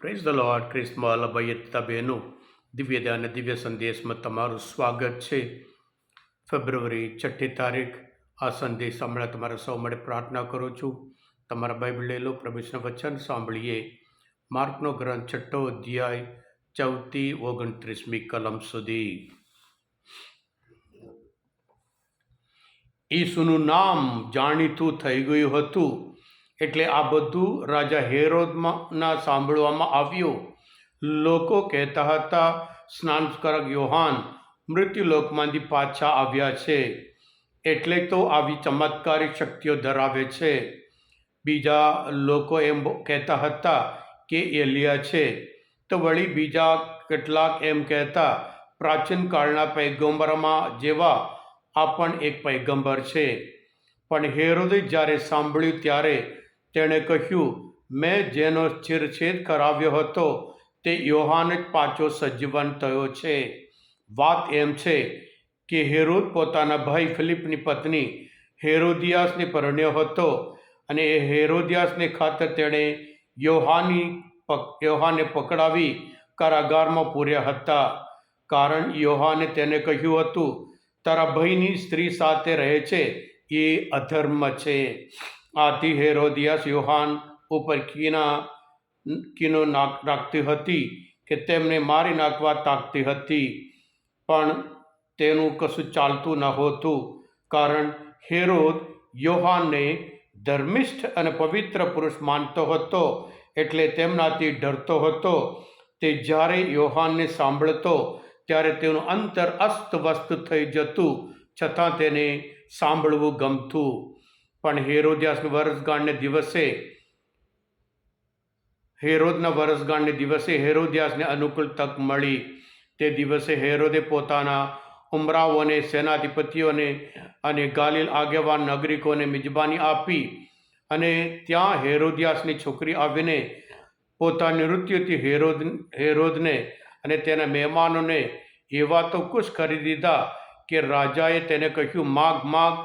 Praise the lord ક્રિસ્મલ અભયતા બહેનો દિવ્ય અને દિવ્ય સંદેશમાં તમારું સ્વાગત છે. ફેબ્રુઆરી છઠ્ઠી તારીખ, આ સંદેશ હમણાં તમારા સૌ માટે પ્રાર્થના કરું છું. તમારા બાઇબલ લઈ લો પ્રભુષ્ણ વચન સાંભળીએ. માર્કનો ગ્રંથ છઠ્ઠો અધ્યાય ચૌથી ઓગણત્રીસમી કલમ સુધી. ઈસુનું નામ જાણીતું થઈ ગયું હતું. એટલે આ બધું રાજા હેરોદમાં સાંભળવામાં આવ્યું. લોકો કહેતા હતા સ્નાનકારક યોહાન, મૃત્યુલોકમાંથી પાછા આવ્યા છે. એટલે તો આવી ચમત્કારિક શક્તિઓ ધરાવે છે. બીજા લોકો એમ કહેતા હતા કે, એલિયા છે. તો વળી બીજા કેટલાક એમ કહેતા, પ્રાચીન કાળના પૈગંબરમાં જેવા આ પણ એક પૈગંબર છે. પણ હેરોદે જ્યારે સાંભળ્યું ત્યારે તેણે કહ્યું, મેં જેનો ચિરછેદ કરાવ્યો હતો, તે યોહાન જ પાછો સજીવન થયો છે. વાત એમ છે કે હેરોદ પોતાના ભાઈ ફિલિપની પત્ની હેરોદિયાસને પરણ્યો હતો અને એ હેરોદિયાસને ખાતર તેણે યોહાની યોહાને પકડાવી કારાગારમાં પૂર્યા હતા. કારણ યોહાને તેને કહ્યું હતું, તારા ભાઈની સ્ત્રી સાથે રહે છે, એ અધર્મ છે. આથી હેરોદિયાસ યોહાન ઉપર કીના કીનો નાખતી હતી કે તેમને મારી નાખવા તાકતી હતી પણ તેનું કશું ચાલતું ન હોતું કારણ હેરોદ યોહાનને ધર્મિષ્ઠ અને પવિત્ર પુરુષ માનતો હતો એટલે તેમનાથી ડરતો હતો તે જ્યારે યોહાનને સાંભળતો ત્યારે તેનું અંતર અસ્તવ્યસ્ત થઈ જતું છતાં તેને સાંભળવું ગમતું પણ હેરોદ્યાસના વર્ષગાંઠને દિવસે, હેરોદના વર્ષગાંઠને દિવસે હેરોદ્યાસને અનુકૂળ તક મળી. તે દિવસે હેરોદે પોતાના ઉમરાઓને, સેનાધિપતિઓને અને ગાલિલ આગેવાન નાગરિકોને મિજબાની આપી અને ત્યાં હેરોદ્યાસની છોકરી આવીને પોતાની નૃત્યથી હેરોદ, હેરોદને અને તેના મહેમાનોને એવા તો ખુશ કરી દીધા કે રાજાએ તેને કહ્યું, માગ માગ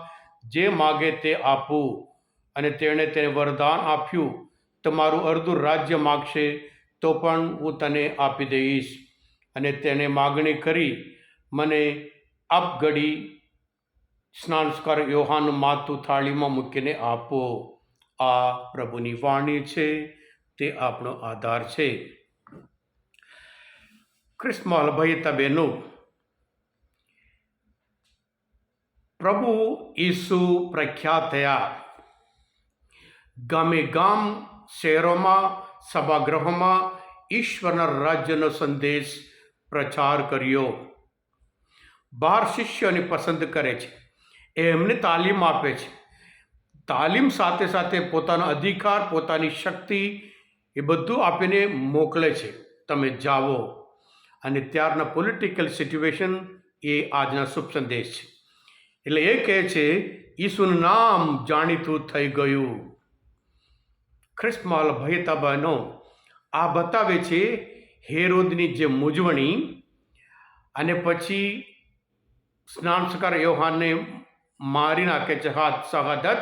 જે માગે તે આપું અને તેણે તેને વરદાન આપ્યું. તમારું અડધું રાજ્ય માગશે તો પણ હું તને આપી દઈશ. અને તેને માગણી કરી, મને આપઘડી સ્નાનસ્કાર યોહાનું માતું થાળીમાં મૂકીને આપો. આ પ્રભુની વાણી છે, તે આપણો આધાર છે. ક્રિસ્મલ ભયતા બહેનો, પ્રભુ ઈસુ પ્રખ્યાત થયા. ગામે ગામ શહેરોમાં, સભાગૃહોમાં ઈશ્વરના રાજ્યનો સંદેશ પ્રચાર કર્યો. બાર શિષ્યોને પસંદ કરે છે. એમને તાલીમ આપે છે. તાલીમ સાથે સાથે પોતાનો અધિકાર, પોતાની શક્તિ એ બધું આપીને મોકલે છે. તમે જાઓ. અને ત્યારના પોલિટિકલ સિચ્યુએશન એ આજના શુભ સંદેશ છે. એટલે એ કહે છે, ઈસુનું નામ જાણીતું થઈ ગયું. ખ્રિસ્તમાલ ભયતાબાનો આ બતાવે છે હેરોદની જે મૂંઝવણી અને પછી સ્નાનસ્કાર યોહાનને મારી નાખે છે હાથ શહાદત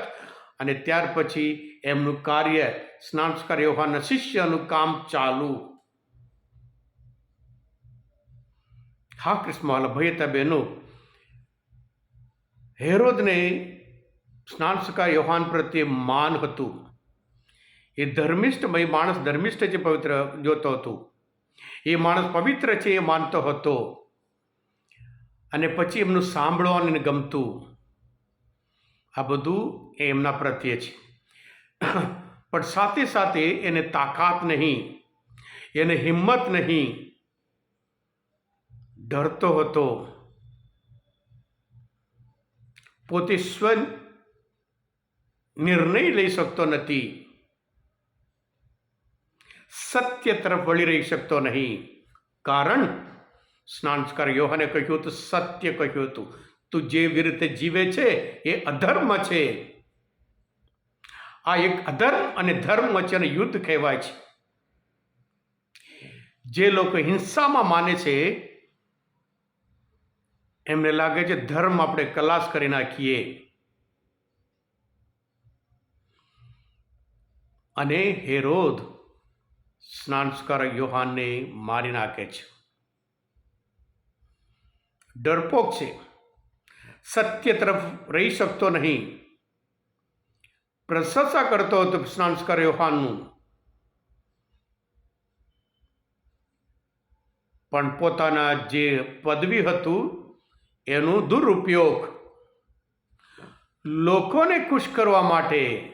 અને ત્યાર પછી એમનું કાર્ય સ્નાનસ્કાર યોહાનના શિષ્યનું કામ ચાલુ. હા કૃષ્ણ ભયતા બહેનો હેરોદને સ્નાનસકા યોહાન પ્રત્યે માન હતું. એ ધર્મિષ્ઠ એ માણસ ધર્મિષ્ઠ છે પવિત્ર જોતો હતો. એ માણસ પવિત્ર છે એ માનતો હતો. અને પછી એમનું સાંભળવાનું ગમતું. આ બધું એ એમના પ્રત્યે છે. પણ સાથે સાથે એને તાકાત નહીં, એને હિંમત નહીં, ડરતો હતો. પોતે સ્વ નિર્ણય લઈ શકતો નથી. સત્ય તરફ વળી રહી શકતો નહીં. કારણ, સ્નાનસ્કાર યોહાને કહ્યું હતું, સત્ય કહ્યું હતું, તું જે રીતે જીવે છે, એ અધર્મ છે. આ એક અધર્મ અને ધર્મ વચ્ચેનો યુદ્ધ કહેવાય છે. જે લોકો હિંસામાં માને છે એમને લાગે છે ધર્મ આપણે કલાશ કરી નાખીએ. અને હેરોદ સ્નાનસ્કાર યોહાનને મારી નાખે છે. ડરપોક છે. સત્ય તરફ રહી શકતો નહીં. પ્રશંસા કરતો હતો સ્નાનસ્કાર યોહાનનું. પણ પોતાના જે પદવી હતું એનું દુરુપયોગ લોકોને ખુશ કરવા માટે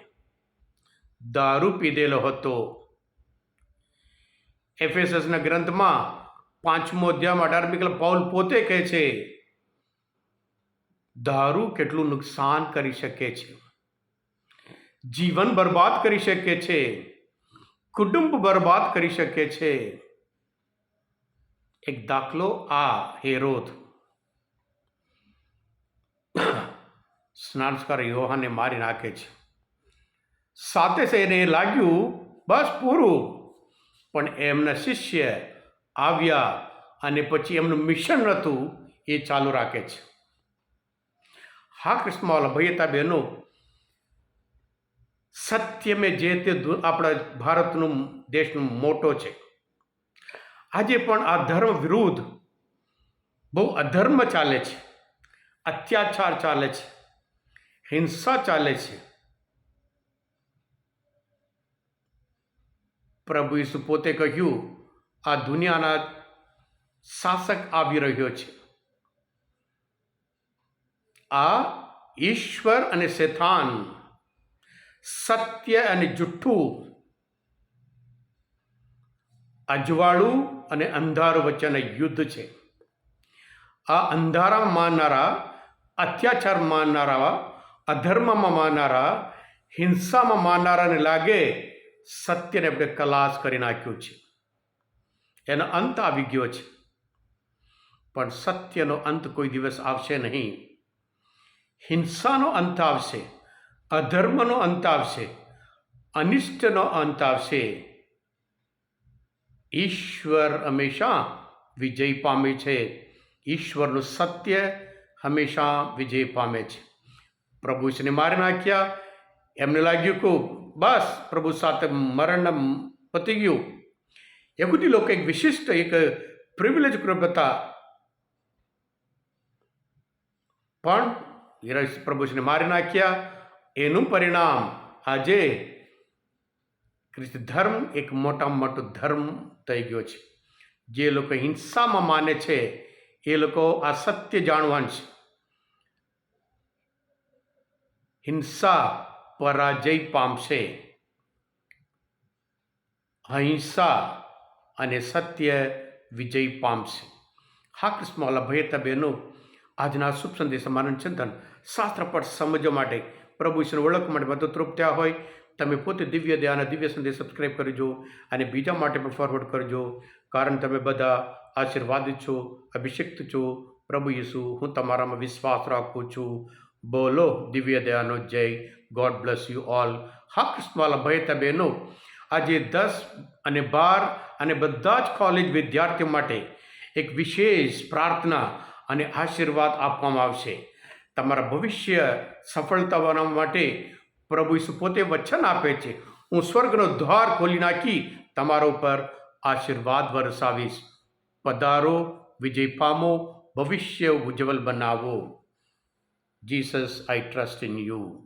દારૂ પીધેલો હતો. એફએસએસના ગ્રંથમાં પાંચમો અધ્યાયમાં અઢારમી કલમ પાઉલ પોતે કહે છે, દારૂ કેટલું નુકસાન કરી શકે છે. જીવન બરબાદ કરી શકે છે. કુટુંબ બરબાદ કરી શકે છે. એક દાખલો આ હેરોદ સ્નાનસ્કાર યોહાને મારી નાખે છે. સાથે છે એને લાગ્યું, બસ પૂરું. પણ એમના શિષ્ય આવ્યા અને પછી એમનું મિશન હતું એ ચાલુ રાખે છે. હા કૃષ્ણવાલા ભૈયતા બહેનો સત્ય મેં જે તે આપણા ભારતનું, દેશનું મોટો છે. આજે પણ આ ધર્મ વિરુદ્ધ બહુ અધર્મ ચાલે છે. અત્યાચાર ચાલે છે. હિંસા ચાલે છે. પ્રભુ ઈસુ પોતે કહ્યું, આ દુનિયાના શાસક આવી રહ્યો છે. આ ઈશ્વર અને શેતાન સત્ય અને જુઠ્ઠું, અજવાળું અને અંધારું વચ્ચેના યુદ્ધ છે. આ અંધારા માનનારા, અત્યાચાર માનનારા અધર્મમાં માનનારા હિંસામાં માનનારાને લાગે સત્યને આપણે કલાશ કરી નાખ્યું છે એનો અંત આવી ગયો છે પણ સત્યનો અંત કોઈ દિવસ આવશે નહીં હિંસાનો અંત આવશે અધર્મનો અંત આવશે અનિષ્ટનો અંત આવશે ઈશ્વર હંમેશા વિજય પામે છે ઈશ્વરનું સત્ય હંમેશા વિજય પામે છે પ્રભુ ઈશ્વરને મારી નાખ્યા. એમને લાગ્યું કે બસ પ્રભુ સાથે મરણ પતી ગયું. યહૂદી લોકો એક વિશિષ્ટ એક પ્રિવિલેજ ગ્રુપ હતા. પણ પ્રભુશને મારી નાખ્યા. એનું પરિણામ આજે ખ્રિસ્ત ધર્મ એક મોટામાં મોટો ધર્મ થઈ ગયો છે. જે લોકો હિંસામાં માને છે, એ લોકો આ સત્ય જાણવાનું છે. હિંસા પરાજય પામશે. અહિંસા અને સત્ય વિજય પામશે. હા કૃષ્ણવાલા ભયતા બહેનો, આજના શુભ સંદેશ માનન ચિંતન શાસ્ત્ર પર સમજવા માટે, પ્રભુ ઈશ્વર ઓળખ માટે બધો તૃપ્ત થયા હોય. તમે પોતે દિવ્ય દયાના દિવ્ય સંદેશ સબસ્ક્રાઈબ કરજો અને બીજા માટે પણ ફોરવર્ડ કરજો. કારણ તમે બધા આશીર્વાદિત છો, અભિષિક્ત છો. પ્રભુ યસુ હું તમારામાં વિશ્વાસ રાખું છું. બોલો દિવ્ય દયાનો જય. ગોડ બ્લેસ યુ ઓલ હા, કૃષ્ણવાલા ભયતા બહેનો, આજે દસ અને બાર અને બધા જ કોલેજ વિદ્યાર્થીઓ માટે એક વિશેષ પ્રાર્થના અને આશીર્વાદ આપવામાં આવશે. તમારા ભવિષ્ય સફળતા બનાવવા માટે પ્રભુ ઈસુ પોતે વચન આપે છે. હું સ્વર્ગનો દ્વાર ખોલી નાખી તમારા ઉપર આશીર્વાદ વરસાવીશ. પધારો, વિજય પામો, ભવિષ્ય ઉજ્જવલ બનાવો. Jesus, I trust in you.